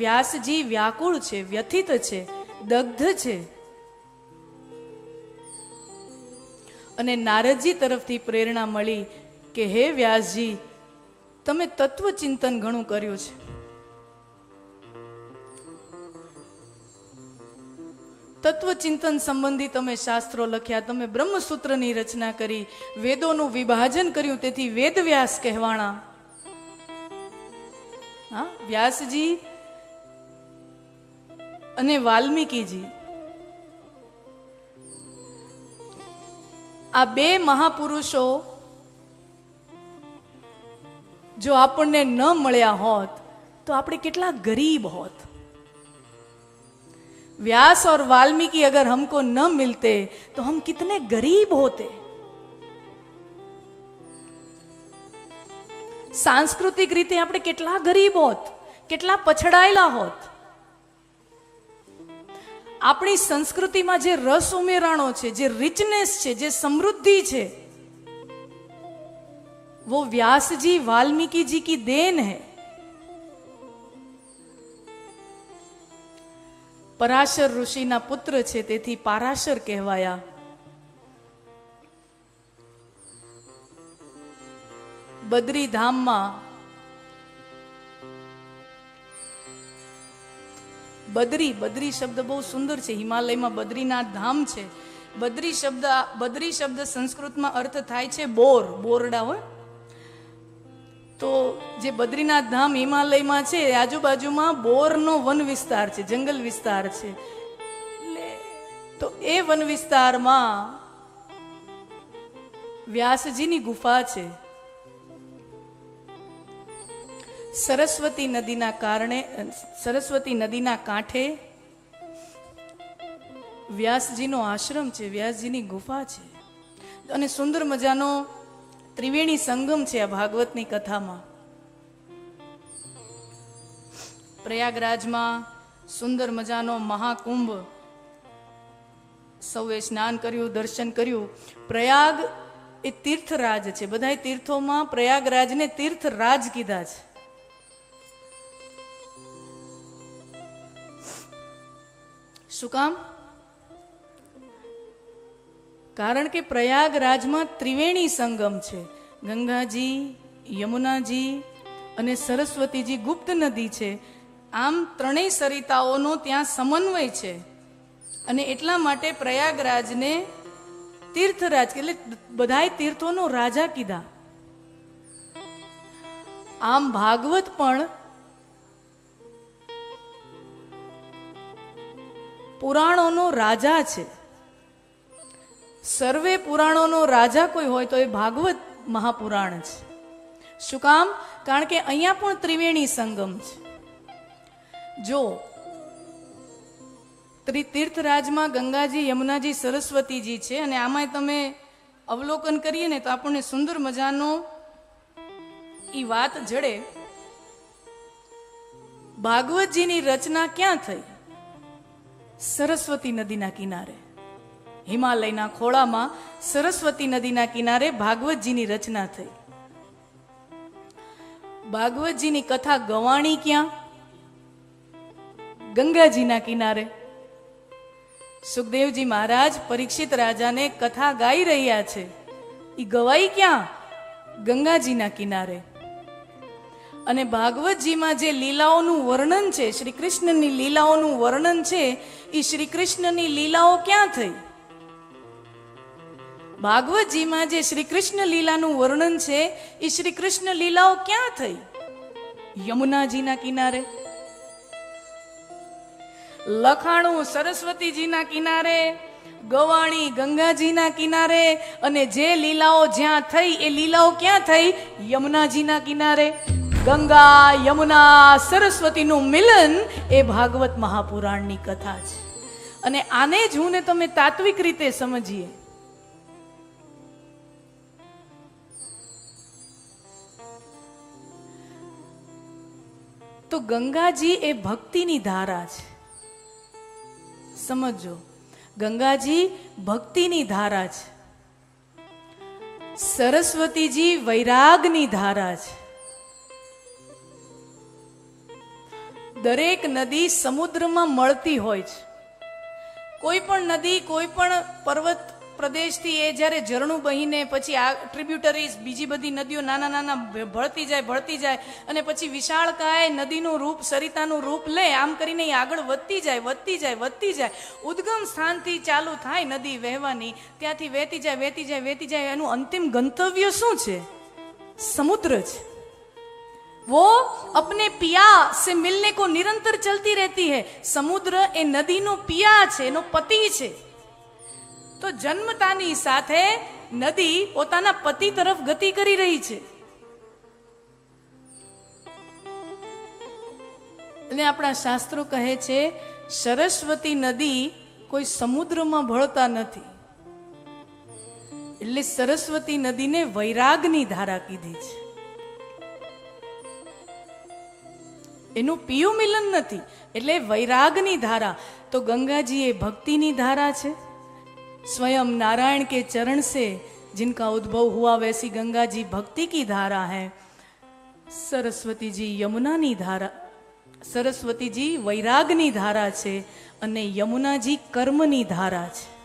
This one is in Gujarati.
વ્યાસજી વ્યાકુળ છે, વ્યથિત છે, દગ્ધ છે. અને નારદજી તરફથી પ્રેરણા મળી કે, હે વ્યાસજી, તમે તત્વ ચિંતન ઘણું કર્યું છે. તત્વચિંતન સંબંધી તમે શાસ્ત્રો લખ્યા, તમે બ્રહ્મસૂત્રની રચના કરી, વેદોનું વિભાજન કર્યું, તેથી વેદ વ્યાસ કહેવાણા. હા, વ્યાસજી અને વાલ્મીકીજી આ બે મહાપુરુષો જો આપણને ન મળ્યા હોત તો આપણે કેટલા ગરીબ હોત व्यास और वाल्मीकि अगर हमको न मिलते तो हम कितने गरीब होते સાંસ્કૃતિક રીતે આપણે કેટલા ગરીબ હોત કેટલા પછડાયેલા હોત આપણી સંસ્કૃતિમાં જે રસ ઉમેરાણો છે, જે રિચનેસ છે, જે સમૃદ્ધિ છે, વો વ્યાસજી વાલ્મીકીજી કી દેન હૈ. પરાશર ઋષિના પુત્ર છે, તેથી પારાશર કહેવાયા. બદ્રી બદ્રીધામમાં બદ્રી બદ્રી શબ્દ બહુ સુંદર છે. હિમાલયમાં બદ્રીનાથ ધામ છે. બદ્રી શબ્દ બદ્રી શબ્દ સંસ્કૃતમાં અર્થ થાય છે બોર, બોરડા હોય. તો જે બદ્રીનાથ ધામ હિમાલયમાં છે આજુબાજુમાં બોરનો વન વિસ્તાર છે, જંગલ વિસ્તાર છે. એટલે તો એ વન વિસ્તારમાં વ્યાસજીની ગુફા છે. સરસ્વતી નદીના કારણે સરસ્વતી નદીના કાંઠે વ્યાસજીનો આશ્રમ છે, વ્યાસજીની ગુફા છે. અને સુંદર મજાનો ત્રિવેણી સંગમ છે આ ભાગવતની કથામાં. પ્રયાગરાજમાં સુંદર મજાનો મહાકુંભ સૌએ સ્નાન કર્યું, દર્શન કર્યું. પ્રયાગ એ તીર્થરાજ છે. બધા તીર્થોમાં પ્રયાગરાજને તીર્થરાજ કીધા છે. શું કામ? કારણ કે પ્રયાગરાજમાં ત્રિવેણી સંગમ છે. ગંગાજી, યમુનાજી અને સરસ્વતીજી ગુપ્ત નદી છે. આમ ત્રણેય સરિતાઓનો ત્યાં સમન્વય છે. અને એટલા માટે પ્રયાગરાજને તીર્થરાજ એટલે બધાય તીર્થોનો રાજા કીધા. આમ ભાગવત પણ પુરાણોનો રાજા છે. સર્વે પુરાણોનો રાજા કોઈ હોય તો એ ભાગવત મહાપુરાણ છે. શું કામ? કારણ કે અહીંયા પણ ત્રિવેણી સંગમ છે. જો, ત્રિ, તીર્થરાજમાં ગંગાજી, યમુનાજી, સરસ્વતીજી છે અને આમાંય તમે અવલોકન કરીએ ને તો આપણને સુંદર મજાનો એ વાત જડે. ભાગવતજીની રચના ક્યાં થઈ? સરસ્વતી નદીના કિનારે. હિમાલયના ખોળામાં સરસ્વતી નદીના કિનારે ભાગવતજીની રચના થઈ. ભાગવતજીની કથા ગવાણી ક્યાં? ગંગાજીના કિનારે. સુખદેવજી મહારાજ પરીક્ષિત રાજાને કથા ગાઈ રહ્યા છે. એ ગવાઈ ક્યાં? ગંગાજીના કિનારે. અને ભાગવતજીમાં જે લીલાઓનું વર્ણન છે શ્રી કૃષ્ણની લીલાઓનું વર્ણન છે એ શ્રી કૃષ્ણની લીલાઓ ક્યાં થઈ? ભાગવતજીમાં જે શ્રી કૃષ્ણ લીલાનું વર્ણન છે એ શ્રી કૃષ્ણ લીલાઓ ક્યાં થઈ? યમુનાજીના કિનારે. લખાણું સરસ્વતીજીના કિનારે, ગવાણી ગંગાજીના કિનારે, અને જે લીલાઓ જ્યાં થઈ, એ લીલાઓ ક્યાં થઈ? યમુનાજીના કિનારે. ગંગા, યમુના, સરસ્વતીનું મિલન એ ભાગવત મહાપુરાણની કથા છે. અને આને જ હું ને તમે તાત્વિક રીતે સમજીએ. તો ગંગાજી એ ભક્તિની ધારા છે. સમજો, ગંગાજી ભક્તિની ધારા છે. સરસ્વતીજી વૈરાગની ધારા છે. દરેક નદી સમુદ્રમાં મળતી હોય છે. કોઈ પણ નદી, કોઈ પણ પર્વત પ્રદેશથી એ જ્યારે ઝરણું બહીને પછી આ ટ્રિબ્યુટરીઝ બીજી બધી નદીઓ નાના નાના ભળતી જાય ભળતી જાય અને પછી વિશાળકાય નદીનું રૂપ, સરિતાનું રૂપ લે, આમ કરીને એ આગળ વધતી જાય વધતી જાય વધતી જાય. ઉદ્ગમ સ્થાનથી ચાલુ થાય નદી વહેવાની, ત્યાંથી વહેતી જાય વહેતી જાય વહેતી જાય, એનું અંતિમ ગંતવ્ય શું છે? સમુદ્ર છે. वो अपने पिया से मिलने को निरंतर चलती रहती है સમુદ્ર એ નદીનો પિયા છે એનો પતિ છે તો જન્મતાની સાથે નદી પોતાના પતિ તરફ ગતિ કરી રહી છે અને આપણા શાસ્ત્રો કહે છે સરસ્વતી નદી કોઈ સમુદ્રમાં ભળતા નથી એટલે સરસ્વતી નદીને વૈરાગની ધારા કીધી છે એનું પીયું મિલન નથી, એટલે વૈરાગની ધારા. તો ગંગાજી એ ભક્તિની ધારા છે? સ્વયં નારાયણ કે ચરણ સે, જિનકા ઉદ્ભવ હુઆ વૈસી ગંગાજી ભક્તિ કી ધારા હૈ. સરસ્વતીજી યમુનાની ધારા, સરસ્વતીજી વૈરાગની ધારા છે અને યમુનાજી કર્મની ધારા છે.